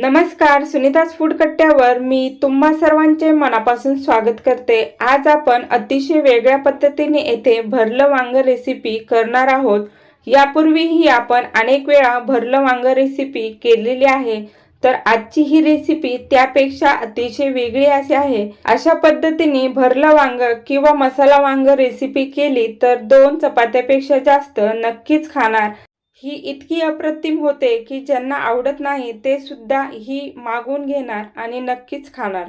नमस्कार सुनीताज फूड कट्ट्यावर मी तुम्हा सर्वांचे मनापासून स्वागत करते. आज आपण अतिशय वेगळ्या पद्धतीने येथे भरलं वांग रेसिपी करणार आहोत. यापूर्वीही आपण अनेक वेळा भरलं वांग रेसिपी केलेली आहे. तर आजची ही रेसिपी त्यापेक्षा अतिशय वेगळी अशी आहे. अशा पद्धतीने भरलं वांग किंवा मसाला वांग रेसिपी केली तर दोन चपात्यापेक्षा जास्त नक्कीच खाणार. ही इतकी अप्रतिम होते की ज्यांना आवडत नाही ते सुद्धा ही मागून घेणार आणि नक्कीच खाणार.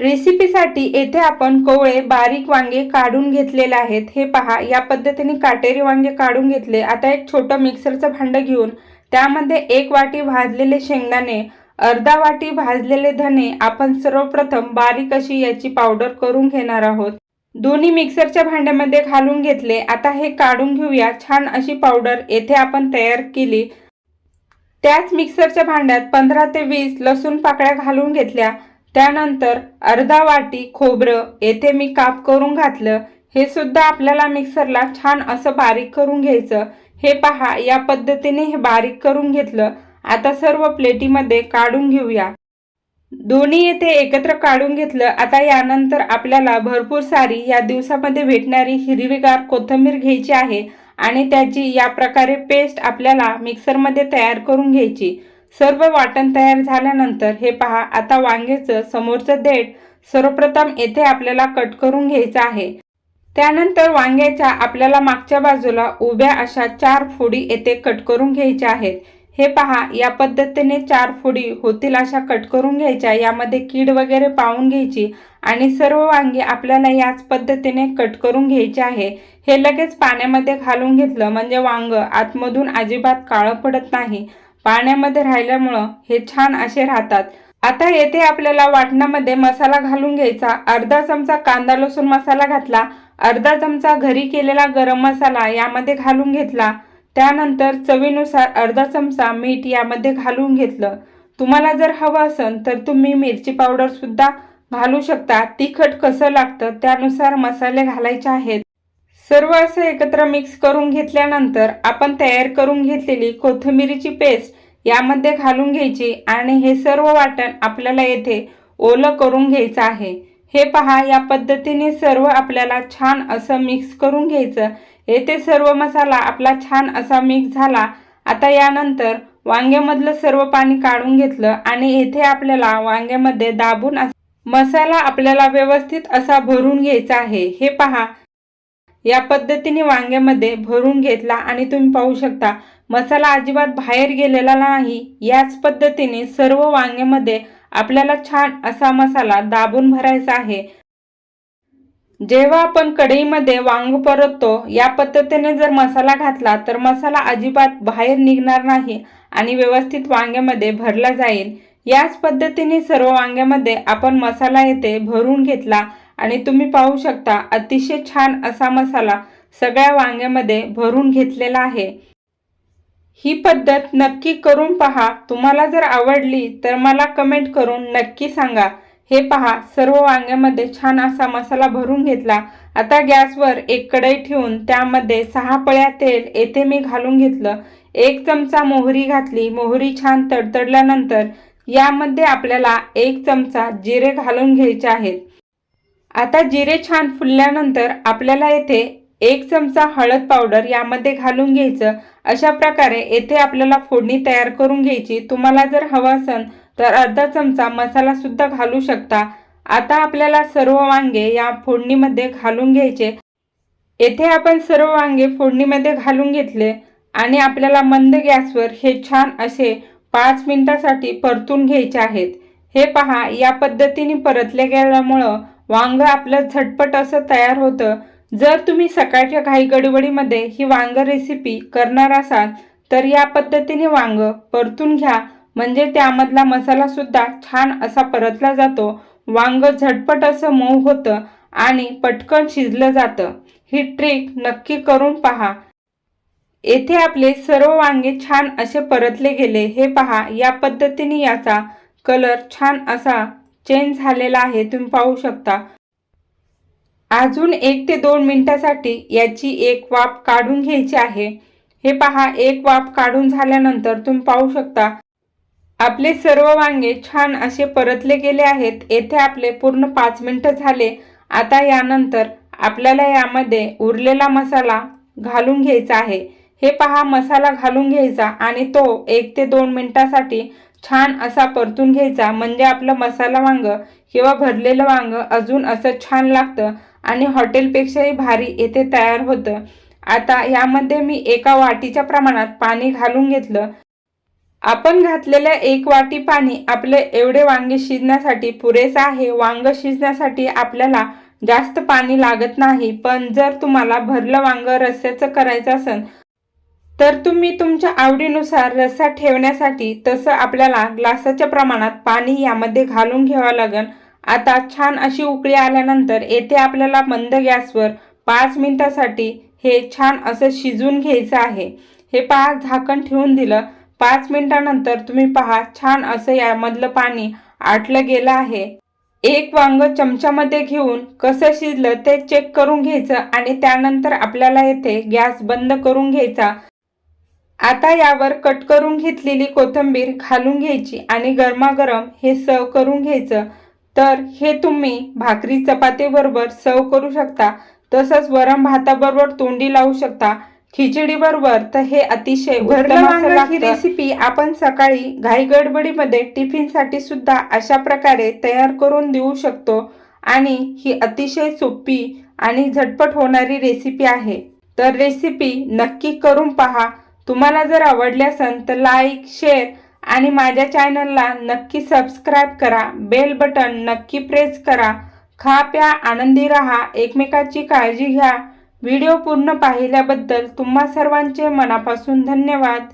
रेसिपीसाठी येथे आपण कोवळे बारीक वांगे काढून घेतलेले आहेत. हे पहा या पद्धतीने काटेरी वांगे काढून घेतले. आता एक छोटं मिक्सरचं भांडं घेऊन त्यामध्ये एक वाटी भाजलेले शेंगदाणे अर्धा वाटी भाजलेले धने आपण सर्वप्रथम बारीक अशी याची पावडर करून घेणार आहोत. दोन्ही मिक्सरच्या भांड्यामध्ये घालून घेतले. आता हे काढून घेऊया. छान अशी पावडर येथे आपण तयार केली. त्याच मिक्सरच्या भांड्यात पंधरा ते वीस लसूण पाकळ्या घालून घेतल्या. त्यानंतर अर्धा वाटी खोबरं येथे मी काप करून घातलं. हे सुद्धा आपल्याला मिक्सरला छान असं बारीक करून घ्यायचं. हे पहा या पद्धतीने हे बारीक करून घेतलं. आता सर्व प्लेटीमध्ये काढून घेऊया. दोन्ही येथे एकत्र काढून घेतलं. आता यानंतर आपल्याला भरपूर सारी या दिवसामध्ये भेटणारी हिरवीगार कोथिंबीर घ्यायची आहे आणि त्याची या प्रकारे पेस्ट आपल्याला मिक्सरमध्ये तयार करून घ्यायची. सर्व वाटण तयार झाल्यानंतर हे पहा आता वांग्याचं समोरचं देठ सर्वप्रथम येथे आपल्याला कट करून घ्यायचं आहे. त्यानंतर वांग्याच्या आपल्याला मागच्या बाजूला उभ्या अशा चार फोडी येथे कट करून घ्यायच्या आहेत. हे पहा या पद्धतीने चार फोडी होतील अशा कट करून घ्यायच्या यामध्ये कीड वगैरे पाहून घ्यायची आणि सर्व वांगी आपल्याला याच पद्धतीने कट करून घ्यायचे आहे. हे लगेच पाण्यामध्ये घालून घेतलं म्हणजे वांग आतमधून अजिबात काळं पडत नाही. पाण्यामध्ये राहिल्यामुळं हे छान असे राहतात. आता येथे आपल्याला वाटणामध्ये मसाला घालून घ्यायचा. अर्धा चमचा कांदा लसूण मसाला घातला. अर्धा चमचा घरी केलेला गरम मसाला यामध्ये घालून घेतला. त्यानंतर चवीनुसार अर्धा चमचा मीठ यामध्ये घालून घेतलं. तुम्हाला जर हवं असेल तर तुम्ही मिरची पावडरसुद्धा घालू शकता. तिखट कसं लागतं त्यानुसार मसाले घालायचे आहेत. सर्व असं एकत्र मिक्स करून घेतल्यानंतर आपण तयार करून घेतलेली कोथिंबिरीची पेस्ट यामध्ये घालून घ्यायची आणि हे सर्व वाटण आपल्याला येथे ओलं करून घ्यायचं आहे. हे पहा या पद्धतीने सर्व आपल्याला छान असं मिक्स करून घ्यायचं. येथे सर्व मसाला आपला छान असा मिक्स झाला. आता यानंतर वांग्यामधलं सर्व पाणी काढून घेतलं आणि येथे आपल्याला वांग्यामध्ये दाबून मसाला आपल्याला व्यवस्थित असा भरून घ्यायचा आहे. हे पहा या पद्धतीने वांग्यामध्ये भरून घेतला आणि तुम्ही पाहू शकता मसाला अजिबात बाहेर गेलेला नाही. याच पद्धतीने सर्व वांग्यामध्ये आपल्याला छान असा मसाला दाबून भरायचा आहे. जेव्हा आपण कढईमध्ये वांग परततो या पद्धतीने जर मसाला घातला तर मसाला अजिबात बाहेर निघणार नाही आणि व्यवस्थित वांग्यामध्ये भरला जाईल. याच पद्धतीने सर्व वांग्यामध्ये आपण मसाला येथे भरून घेतला आणि तुम्ही पाहू शकता अतिशय छान असा मसाला सगळ्या वांग्यामध्ये भरून घेतलेला आहे. ही पद्धत नक्की करून पहा. तुम्हाला जर आवडली तर मला कमेंट करून नक्की सांगा. हे पहा सर्व वांग्यामध्ये छान असा मसाला भरून घेतला. आता गॅसवर एक कढई ठेवून त्यामध्ये सहा पळ्या तेल येथे मी घालून घेतलं. एक चमचा मोहरी घातली. मोहरी छान तडतडल्यानंतर यामध्ये आपल्याला एक चमचा जिरे घालून घ्यायचे आहेत. आता जिरे छान फुलल्यानंतर आपल्याला येथे एक चमचा हळद पावडर यामध्ये घालून घ्यायचं. अशा प्रकारे येथे आपल्याला फोडणी तयार करून घ्यायची. तुम्हाला जर हवं असेल तर अर्धा चमचा मसाला सुद्धा घालू शकता. आता आपल्याला सर्व वांगे या फोडणीमध्ये घालून घ्यायचे. येथे आपण सर्व वांगे फोडणीमध्ये घालून घेतले आणि आपल्याला मंद गॅसवर हे छान असे पाच मिनिटासाठी परतून घ्यायचे आहेत. हे पहा या पद्धतीने परतले गेल्यामुळं वांग आपलं झटपट असं तयार होतं. जर तुम्ही सकाळच्या घाई गडबडीमध्ये ही वांग रेसिपी करणार असाल तर या पद्धतीने वांग परतून घ्या. म्हणजे त्यामधला मसालासुद्धा छान असा परतला जातो. वांग झटपट असं मऊ होतं आणि पटकन शिजलं जातं. ही ट्रिक नक्की करून पहा. येथे आपले सर्व वांगे छान असे परतले गेले. हे पहा या पद्धतीने याचा कलर छान असा चेंज झालेला आहे. तुम्ही पाहू शकता. अजून एक ते दोन मिनटासाठी याची एक वाफ काढून घ्यायची आहे. हे पहा एक वाफ काढून झाल्यानंतर तुम्ही पाहू शकता आपले सर्व वांगे छान असे परतले गेले आहेत. येथे आपले पूर्ण पाच मिनटं झाले. आता यानंतर आपल्याला यामध्ये उरलेला मसाला घालून घ्यायचा आहे. हे पहा मसाला घालून घ्यायचा आणि तो एक ते दोन मिनटासाठी छान असा परतून घ्यायचा. म्हणजे आपलं मसाला वांग किंवा भरलेलं वांग अजून असं छान लागतं. आणि हॉटेलपेक्षाही भारी येथे तयार होतं. आता यामध्ये मी एका वाटीच्या प्रमाणात पाणी घालून घेतलं. आपण घातलेलं एक वाटी पाणी आपले एवढे वांगे शिजण्यासाठी पुरेसं आहे. वांग शिजण्यासाठी आपल्याला जास्त पाणी लागत नाही. पण जर तुम्हाला भरलं वांग रस्स्याचं करायचं असेल तर तुम्ही तुमच्या आवडीनुसार रस्सा ठेवण्यासाठी तसं आपल्याला ग्लासाच्या प्रमाणात पाणी यामध्ये घालून घ्यावं लागेल. आता छान अशी उकळी आल्यानंतर येथे आपल्याला मंद गॅसवर पाच मिनिटासाठी हे छान असं शिजून घ्यायचं आहे. हे पहा झाकण ठेवून दिलं. पाच मिनिटानंतर तुम्ही पहा छान असं यामधलं पाणी आटलं गेलं आहे. एक वांग चमच्यामध्ये घेऊन कसं शिजलं ते चेक करून घ्यायचं आणि त्यानंतर आपल्याला येथे गॅस बंद करून घ्यायचा. आता यावर कट करून घेतलेली कोथिंबीर घालून घ्यायची आणि गरमागरम हे सर्व करून घ्यायचं. तर हे तुम्ही भाकरी चपातीबरोबर सर्व करू शकता. तसंच वरण भाताबरोबर तोंडी लावू शकता. खिचडी बरोबर तर हे अतिशय ही ही रेसिपी आपण सकाळी घाई गडबडीमध्ये टिफिनसाठी सुद्धा अशा प्रकारे तयार करून देऊ शकतो. आणि ही अतिशय सोपी आणि झटपट होणारी रेसिपी आहे. तर रेसिपी नक्की करून पहा. तुम्हाला जर आवडली असेल तर लाईक शेअर आणि माझ्या चॅनलला नक्की सबस्क्राईब करा बेल बटन नक्की प्रेस करा. खा प्या आनंदी राहा एकमेकाची काळजी घ्या. व्हिडिओ पूर्ण पाहिल्याबद्दल तुम्हा सर्वांचे मनापासून धन्यवाद.